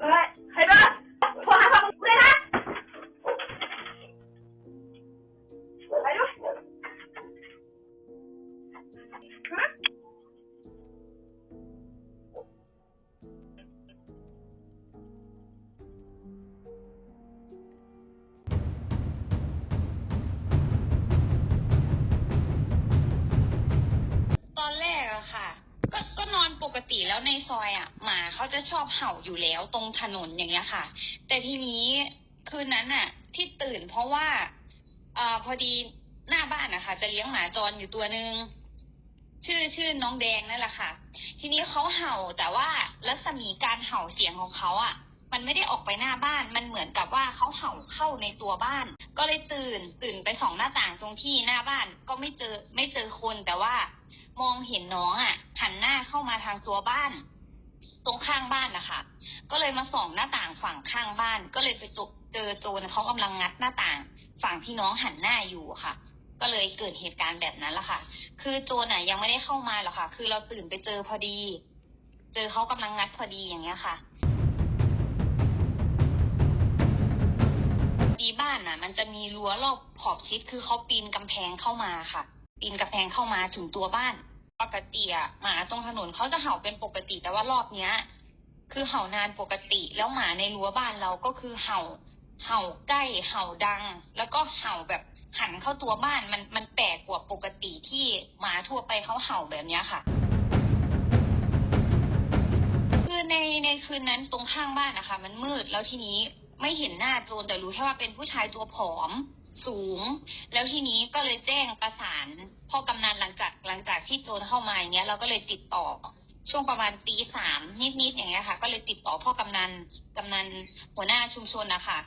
เฮ้ยใแล้วในซอยอะ หมาเขาจะชอบเห่าอยู่แล้วตรงถนนอย่างเงี้ยค่ะ แต่ทีนี้คืนนั้นอะ ที่ตื่นเพราะว่าเอ่อพอดีหน้าบ้านนะคะจะเลี้ยงหมาจรอยู่ตัวหนึ่งชื่อชื่อน้องแดงนั่นแหละค่ะ ทีนี้เขาเห่าแต่ว่ารัศมีการเห่าเสียงของเขาอะ มันไม่ได้ออกไปหน้าบ้าน มันเหมือนกับว่าเขาเห่าเข้าในตัวบ้าน ก็เลยตื่น ตื่นไปส่องหน้าต่างตรงที่หน้าบ้าน ก็ไม่เจอ ไม่เจอคนแต่ว่า มองเห็นน้องอะ หันหน้าเข้ามาทางตัวบ้าน ตรงข้างบ้านนะคะ ก็เลยมาส่องหน้าต่างฝั่งข้างบ้าน ก็เลยไปเจอโจรเขากำลังงัดหน้าต่าง ฝั่งที่น้องหันหน้าอยู่ค่ะก็เลยเกิดเหตุการณ์แบบนั้นละค่ะ คือโจรน่ะยังไม่ได้เข้ามาหรอกค่ะ คือเราตื่นไปเจอพอดี เจอเขากำลังงัดพอดีอย่างเงี้ยค่ะ ดีบ้านน่ะ มันจะมีรั้วรอบขอบชิดคือเขาปีนกำแพงเข้ามาค่ะ ปีนกำแพงเข้ามาถึงตัวบ้าน ปกติอะหมาตรงถนนเขาจะเห่าเป็นปกติแต่ว่ารอบเนี้ย คือเห่านานปกติแล้วหมาในรั้วบ้านเราก็คือเห่า เห่าใกล้เห่าดัง แล้วก็เห่าแบบหันเข้าตัวบ้านมันมันแปลกกว่าปกติที่หมาทั่วไปเขาเห่าแบบเนี้ยค่ะคือในในคืนนั้นตรงข้างบ้านนะคะ มันมืดแล้วทีนี้ ไม่เห็นหน้าโจรแต่รู้แค่ว่าเป็นผู้ชายตัวผอมสูง แล้วทีนี้ก็เลยแจ้งประสานพ่อกำนันหลังจากหลังจากที่โจรเข้ามาอย่างเงี้ยเราก็เลยติดต่อ ช่วงประมาณตีสามนิดๆอย่างเงี้ยค่ะ ก็เลยติดต่อพ่อกำนันกำนันหัวหน้าชุมชนนะคะ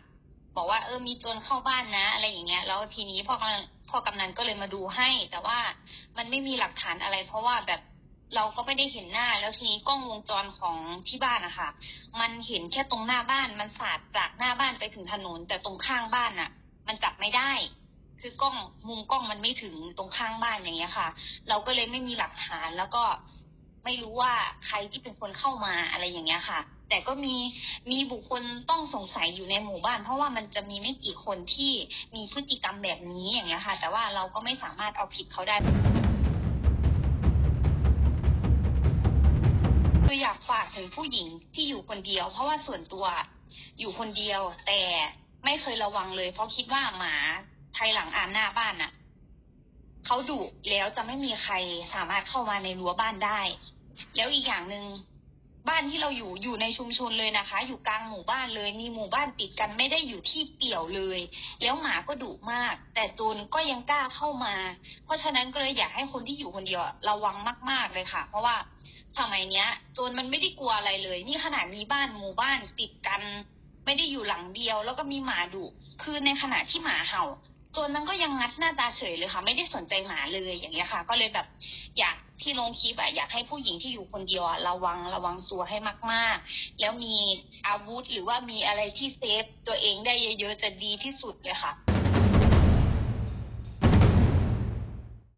บอกว่าเออมีโจรเข้าบ้านนะ อะไรอย่างเงี้ย แล้วทีนี้พ่อกำนันพ่อกำนันก็เลยมาดูให้ แต่ว่ามันไม่มีหลักฐานอะไร เพราะว่าแบบ เราก็ไม่ได้เห็นหน้า แล้วทีนี้กล้องวงจรของที่บ้านนะคะมันเห็นแค่ตรงหน้าบ้าน มันสาดจากหน้าบ้านไปถึงถนน แต่ตรงข้างบ้านน่ะมันจับไม่ได้ คือกล้องมุมกล้องมันไม่ถึงตรงข้างบ้านอย่างเงี้ยค่ะ เราก็เลยไม่มีหลักฐานแล้วก็ไม่รู้ว่าใครที่เป็นคนเข้ามาอะไรอย่างเงี้ยค่ะ แต่ก็มีมีบุคคลต้องสงสัยอยู่ในหมู่บ้าน เพราะว่ามันจะมีไม่กี่คนที่มีพฤติกรรมแบบนี้อย่างเงี้ยค่ะ แต่ว่าเราก็ไม่สามารถเอาผิดเขาได้ คืออยากฝากถึงผู้หญิงที่อยู่คนเดียว เพราะว่าส่วนตัวอยู่คนเดียว แต่ไม่เคยระวังเลย เพราะคิดว่าหมาไทยหลังอ่านหน้าบ้านน่ะเขาดุแล้วจะไม่มีใครสามารถเข้ามาในรั้วบ้านได้ แล้วอีกอย่างหนึ่ง บ้านที่เราอยู่อยู่ในชุมชนเลยนะคะ อยู่กลางหมู่บ้านเลย มีหมู่บ้านติดกันไม่ได้อยู่ที่เปี่ยวเลย แล้วหมาก็ดุมาก แต่โจรก็ยังกล้าเข้ามา เพราะฉะนั้นก็เลยอยากให้คนที่อยู่คนเดียวระวังมาก ๆเลยค่ะ เพราะว่าสมัยเนี้ยโจรมันไม่ได้กลัวอะไรเลย นี่ขนาดมีบ้านหมู่บ้านติดกัน ไม่ได้อยู่หลังเดียว แล้วก็มีหมาดุคือในขณะที่หมาเห่าโจรมันก็ยังงัดหน้าตาเฉยเลยค่ะ ไม่ได้สนใจหมาเลยอย่างเงี้ยค่ะ ก็เลยแบบอยาก ที่ลงคลิปอะอยากให้ผู้หญิงที่อยู่คนเดียวอะระวังระวังตัวให้มาก ๆ แล้วมีอาวุธหรือว่ามีอะไรที่เซฟตัวเองได้เยอะๆจะดีที่สุดเลยค่ะ